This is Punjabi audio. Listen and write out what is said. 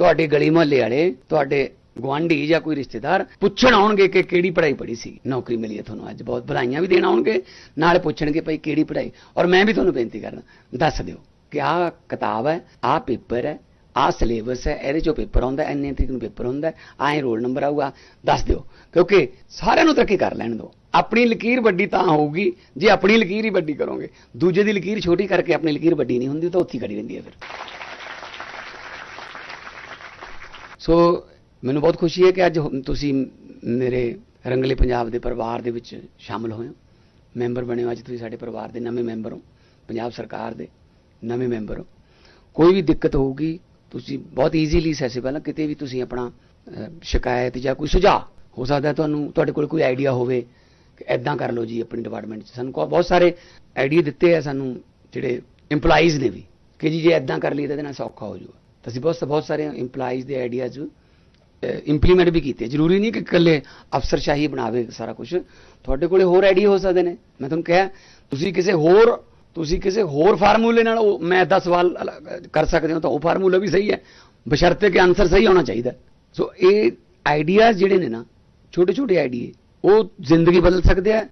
ਤੁਹਾਡੇ ਗਲੀ ਮੁਹੱਲੇ ਵਾਲੇ ਤੁਹਾਡੇ ਗੁਆਂਢੀ ਜਾਂ ਕੋਈ ਰਿਸ਼ਤੇਦਾਰ ਪੁੱਛਣ ਆਉਣਗੇ ਕਿ ਕਿਹੜੀ ਪੜ੍ਹਾਈ ਪੜ੍ਹੀ ਸੀ। ਨੌਕਰੀ ਮਿਲੀ ਹੈ ਤੁਹਾਨੂੰ ਅੱਜ ਬਹੁਤ ਵਧਾਈਆਂ ਵੀ ਦੇਣ ਆਉਣਗੇ ਨਾਲ ਪੁੱਛਣਗੇ ਭਾਈ ਕਿਹੜੀ ਪੜ੍ਹਾਈ। ਔਰ ਮੈਂ ਵੀ ਤੁਹਾਨੂੰ ਬੇਨਤੀ ਕਰਨਾ ਦੱਸ ਦਿਓ ਕਿ ਆਹ ਕਿਤਾਬ ਹੈ ਆਹ ਪੇਪਰ ਹੈ ਆਹ ਸਿਲੇਬਸ ਹੈ ਇਹਦੇ ਚੋਂ ਪੇਪਰ ਆਉਂਦਾ ਹੈ, ਇੰਨੇ ਤਰੀਕ ਨੂੰ ਪੇਪਰ ਹੁੰਦਾ ਹੈ, ਆਹ ਰੋਲ ਨੰਬਰ ਆਊਗਾ ਦੱਸ ਦਿਓ। ਕਿਉਂਕਿ ਸਾਰਿਆਂ ਨੂੰ ਤਰੱਕੀ ਕਰ ਲੈਣ ਦਿਓ। ਆਪਣੀ ਲਕੀਰ ਵੱਡੀ ਤਾਂ ਹੋਊਗੀ ਜੇ ਆਪਣੀ ਲਕੀਰ ਹੀ ਵੱਡੀ ਕਰੋਗੇ। ਦੂਜੇ ਦੀ ਲਕੀਰ ਛੋਟੀ ਕਰਕੇ ਆਪਣੀ ਲਕੀਰ ਵੱਡੀ ਨਹੀਂ ਹੁੰਦੀ ਤਾਂ ਉੱਥੇ ਹੀ ਖੜੀ ਰਹਿੰਦੀ ਹੈ ਫਿਰ। ਸੋ ਮੈਨੂੰ ਬਹੁਤ ਖੁਸ਼ੀ ਹੈ ਕਿ ਅੱਜ ਤੁਸੀਂ ਮੇਰੇ ਰੰਗਲੇ ਪੰਜਾਬ ਦੇ ਪਰਿਵਾਰ ਦੇ ਵਿੱਚ ਸ਼ਾਮਲ ਹੋਏ ਹੋ। ਮੈਂਬਰ ਬਣੇ ਹੋ ਅੱਜ ਤੁਸੀਂ ਸਾਡੇ ਪਰਿਵਾਰ ਦੇ ਨਵੇਂ ਮੈਂਬਰ ਹੋ। ਪੰਜਾਬ ਸਰਕਾਰ ਦੇ ਨਵੇਂ ਮੈਂਬਰ ਹੋ। ਕੋਈ ਵੀ ਦਿੱਕਤ ਹੋਊਗੀ, ਤੁਸੀਂ ਬਹੁਤ ਈਜ਼ੀਲੀ ਸੈਸਿਬਲ ਹੈ ਕਿਤੇ ਵੀ ਤੁਸੀਂ ਆਪਣਾ ਸ਼ਿਕਾਇਤ ਜਾਂ ਕੋਈ ਸੁਝਾਅ ਹੋ ਸਕਦਾ ਤੁਹਾਨੂੰ, ਤੁਹਾਡੇ ਕੋਲ ਕੋਈ ਆਈਡੀਆ ਹੋਵੇ ਕਿ ਐਦਾਂ ਕਰ ਲਓ ਜੀ ਆਪਣੀ ਡਿਪਾਰਟਮੈਂਟ 'ਚ। ਸਾਨੂੰ ਕੋ- ਬਹੁਤ ਸਾਰੇ ਆਈਡੀਆ ਦਿੱਤੇ ਆ ਸਾਨੂੰ ਜਿਹੜੇ EMPLOYEES ਨੇ ਵੀ ਕਿ ਜੀ ਜੇ ਐਦਾਂ ਕਰ ਲਈ ਤਾਂ ਇਹਦੇ ਨਾਲ ਸੌਖਾ ਹੋ ਜਾਊਗਾ। ਤਾਂ ਅਸੀਂ ਬਹੁਤ ਬਹੁਤ ਸਾਰੇ EMPLOYEES ਦੇ ਆਈਡੀਆਜ਼ ਇੰਪਲੀਮੈਂਟ ਵੀ ਕੀਤੇ। ਜ਼ਰੂਰੀ ਨਹੀਂ ਕਿ ਇਕੱਲੇ ਅਫਸਰਸ਼ਾਹੀ ਬਣਾਵੇ ਸਾਰਾ ਕੁਝ ਤੁਹਾਡੇ ਕੋਲੇ ਹੋਰ ਆਈਡੀਆ ਹੋ ਸਕਦੇ ਨੇ। ਮੈਂ ਤੁਹਾਨੂੰ ਕਿਹਾ, ਤੁਸੀਂ ਕਿਸੇ ਹੋਰ, ਤੁਸੀਂ ਕਿਸੇ ਹੋਰ ਫਾਰਮੂਲੇ ਨਾਲ ਉਹ ਮੈਂ 10 ਸਵਾਲ ਕਰ ਸਕਦੇ ਹੋ ਤਾਂ ਉਹ ਫਾਰਮੂਲਾ ਵੀ ਸਹੀ ਹੈ। ਬਸ਼ਰਤੇ ਕਿ ਆਨਸਰ ਸਹੀ ਹੋਣਾ ਚਾਹੀਦਾ। ਸੋ ਇਹ ਆਈਡੀਆਜ਼ ਜਿਹੜੇ ਨੇ ਨਾ ਛੋਟੇ ਛੋਟੇ ਆਈਡੀਏ ਉਹ ਜ਼ਿੰਦਗੀ ਬਦਲ ਸਕਦੇ ਆ।